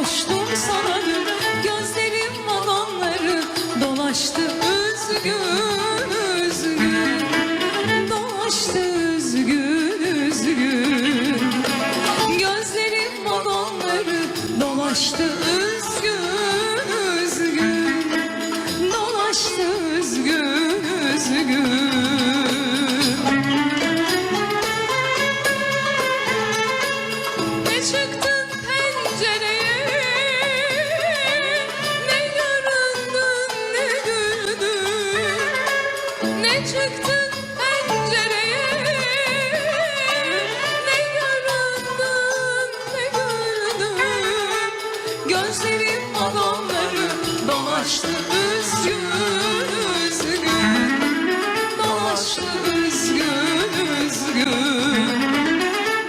koştum sana gün Gözlerim alanları. Dolaştı üzgün üzgün Dolaştı üzgün üzgün Gözlerim alanları. Dolaştı üzgün Gözlerim balonları dolaştı üzgün. Üzgün Dolaştı üzgün üzgün.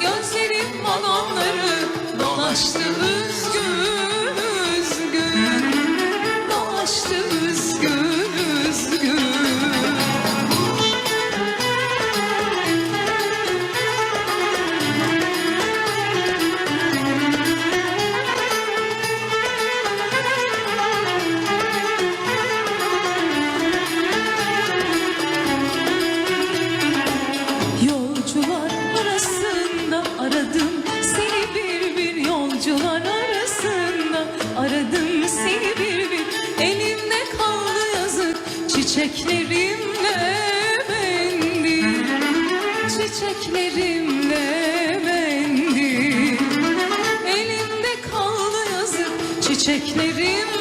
Gözlerim balonları dolaştı üzgün aradım seni bir bir. Elimde kaldı yazık çiçeklerimle mendil çiçeklerimle mendil elimde kaldı yazık çiçeklerimle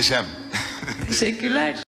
Muhteşem. Teşekkürler.